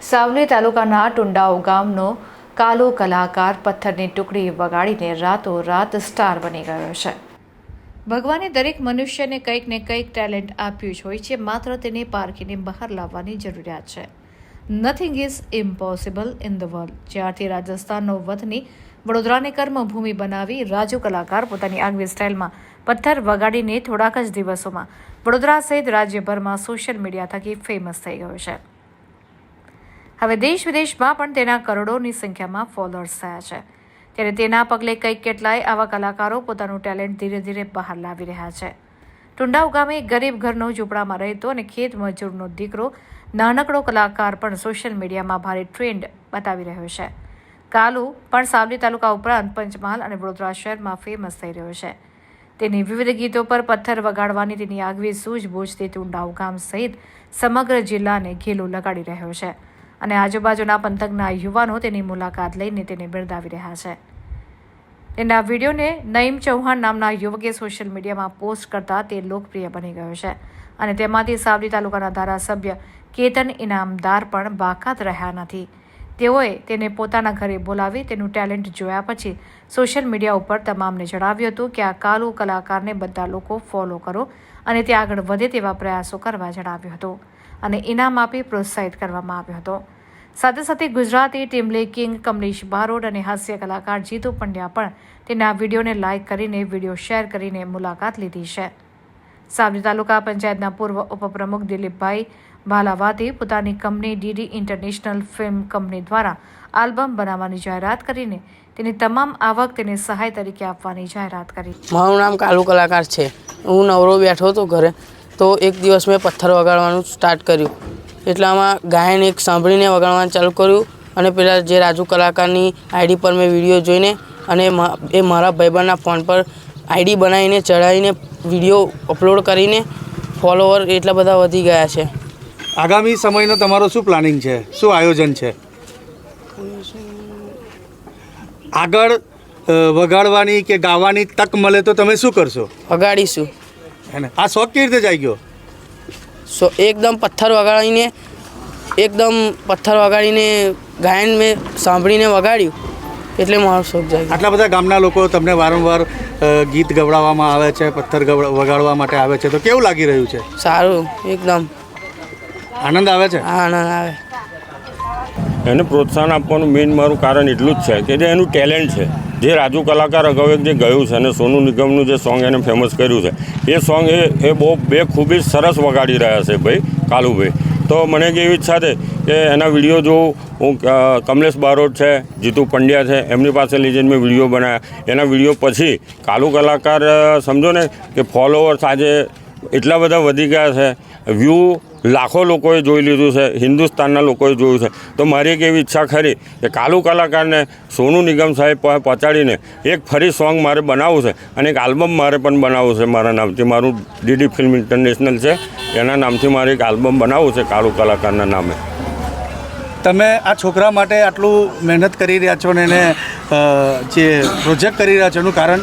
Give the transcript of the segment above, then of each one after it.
સાવલી તાલુકાના ટુંડાવ ગામનો કાલો કલાકાર પથ્થરની ટુકડી વગાડીને રાતોરાત સ્ટાર બની ગયો છે. ભગવાને દરેક મનુષ્યને કંઈક ને કંઈક ટેલેન્ટ આપ્યું જ હોય છે, માત્ર તેને પારખીને બહાર લાવવાની જરૂરિયાત છે. Nothing is impossible in the world જ્યારથી રાજસ્થાનનો વતની વડોદરાને કર્મભૂમિ બનાવી રાજુ કલાકાર પોતાની આગવી સ્ટાઇલમાં પથ્થર વગાડીને થોડાક જ દિવસોમાં વડોદરા સહિત રાજ્યભરમાં સોશિયલ મીડિયા થકી ફેમસ થઈ ગયો છે. હવે દેશ વિદેશમાં પણ તેના કરોડોની સંખ્યામાં ફોલોઅર્સ થયા છે. ત્યારે તેના પગલે કંઈક કેટલાય આવા કલાકારો પોતાનું ટેલેન્ટ ધીરે ધીરે બહાર લાવી રહ્યા છે. ટુંડાવ ગામે ગરીબ ઘરનો ઝૂંપડામાં રહેતો અને ખેત મજૂરનો દીકરો નાનકડો કલાકાર પણ સોશિયલ મીડિયામાં ભારે ટ્રેન્ડ બતાવી રહ્યો છે. કાલુ પણ સાવલી તાલુકા ઉપરાંત પંચમહાલ અને વડોદરા શહેરમાં ફેમસ થઈ રહ્યો છે. તેની વિવિધ ગીતો પર પથ્થર વગાડવાની તેની આગવી સૂઝબૂછથી ટુંડાવ ગામ સહિત સમગ્ર જિલ્લાને ઘેલો લગાડી રહ્યો છે. અને આજુબાજુના પંથકના યુવાનો તેની મુલાકાત લઈને તેને બિરદાવી રહ્યા છે. તેના વિડીયોને નઈમ ચૌહાણ નામના યુવકે સોશિયલ મીડિયામાં પોસ્ટ કરતા તે લોકપ્રિય બની ગયો છે અને તેમાંથી સાવલી તાલુકાના ધારાસભ્ય કેતન ઇનામદાર પણ બાકાત રહ્યા નથી. તેઓએ તેને પોતાના ઘરે બોલાવી તેનું ટેલેન્ટ જોયા પછી સોશિયલ મીડિયા ઉપર તમામને જણાવ્યું હતું કે આ કાલુ કલાકારને બધા લોકો ફોલો કરો અને તે આગળ વધે તેવા પ્રયાસો કરવા જણાવ્યું હતું. અને ઇનામ આપી પ્રોત્સાહિત કરવામાં આવ્યો હતો. સાથે સાથે ગુજરાતી ટીમલે કિંગ કમલેશ બારોડ અને હાસ્ય કલાકાર જીતુ પંડ્યા પણ તેના વિડીયોને લાઇક કરીને વીડિયો શેર કરીને મુલાકાત લીધી છે. સાબરી તાલુકા પંચાયતના પૂર્વ ઉપપ્રમુખ દિલીપભાઈ ભાલાવાતે પોતાની company DD international film company દ્વારા આલ્બમ બનાવવાની જાહેરાત કરીને તેની તમામ આવક તેને સહાય તરીકે આપવાની જાહેરાત કરી. મારું નામ કાલુ કલાકાર છે. હું નવરો બેઠો હતો ઘરે. તો એક દિવસ મેં પથ્થર વગાડવાનું સ્ટાર્ટ કર્યું. એટલામાં ગાયન એક સાંભળીને વગાડવાનું ચાલુ કર્યું અને પેલા જે રાજુ કલાકારની આઈડી પર મેં વીડિયો જોઈને અને એ મારા ભાઈબંધના ફોન પર આઈડી બનાવીને ચડાવીને વીડિયો અપલોડ કરીને ફોલોવર એટલા બધા વધી ગયા છે. આગામી સમયનો તમારો શું પ્લાનિંગ છે? શું આયોજન છે? આગળ વગાડવાની કે ગાવાની તક મળે તો તમે શું કરશો? વગાડીશું. હે ને આ શોખ કેવી રીતે ગયો સો એકદમ પથ્થર વગાડીને એકદમ પથ્થર વગાડીને ગાયન મેં સાંભળીને વગાડ્યું એટલે મારો શોખ જાય આટલા બધા ગામના લોકો તમને વારંવાર ગીત ગવડાવવામાં આવે છે પથ્થર ગવડ- વગાડવા માટે આવે છે તો કેવું લાગી રહ્યું છે? સારું એકદમ. આનંદ આવે છે? આનંદ આવે. એને પ્રોત્સાહન આપવાનું મેઇન મારું કારણ એટલું જ છે કે જે એનું ટેલેન્ટ છે. જે રાજુ કલાકાર અગાઉ જે ગયું છે અને સોનુ નિગમનું જે સોંગ એને ફેમસ કર્યું છે, એ સોંગ એ એ બહુ બે ખૂબ જ સરસ વગાડી રહ્યા છે ભાઈ, કાલુભાઈ. તો મને કે એવી ઈચ્છા છે કે એના વીડિયો જોઉં હું કમલેશ બારોટ છે, જીતુ પંડ્યા છે, એમની પાસે લઈ મેં વીડિયો બનાવ્યા એના વીડિયો પછી કાલુ કલાકાર સમજો ને કે ફોલોઅર્સ આજે એટલા બધા વધી ગયા છે વ્યૂ લાખો લોકોએ જોઈ લીધું છે, હિન્દુસ્તાનના લોકોએ જોયું છે. તો મારી એક એવી ઈચ્છા ખરી કે કાલુ કલાકારને સોનુ નિગમ સાહેબ પાસે પહોંચાડીને એક ફરી સોંગ મારે બનાવવું છે અને એક આલ્બમ મારે પણ બનાવવું છે મારા નામથી. મારું ડીડી ફિલ્મ ઇન્ટરનેશનલ છે, એના નામથી મારે એક આલ્બમ બનાવવું છે કાલુ કલાકારના નામે. તમે આ છોકરા માટે આટલું મહેનત કરી રહ્યા છો ને એને જે પ્રોજેક્ટ કરી રહ્યા છો એનું કારણ?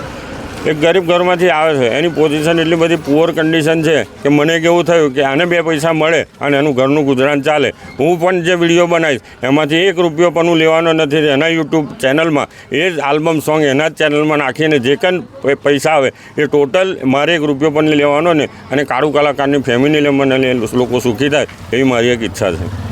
એક ગરીબ ઘરમાંથી આવે છે. એની પોઝિશન એટલી બધી પુઅર કન્ડિશન છે કે મને કેવું થયું કે આને બે પૈસા મળે અને એનું ઘરનું ગુજરાન ચાલે. હું પણ જે વીડિયો બનાવીશ, એમાંથી એક રૂપિયો પણ હું લેવાનો નથી. એના યુટ્યુબ ચેનલમાં એ જ આલ્બમ સોંગ એના જ ચેનલમાં નાખીને જે કંઈ પૈસા આવે, એ ટોટલ મારે એક રૂપિયો પણ લેવાનો ને અને કાળુ કલાકારની ફેમિલી મને લોકો સુખી થાય, એવી મારી એક ઈચ્છા છે.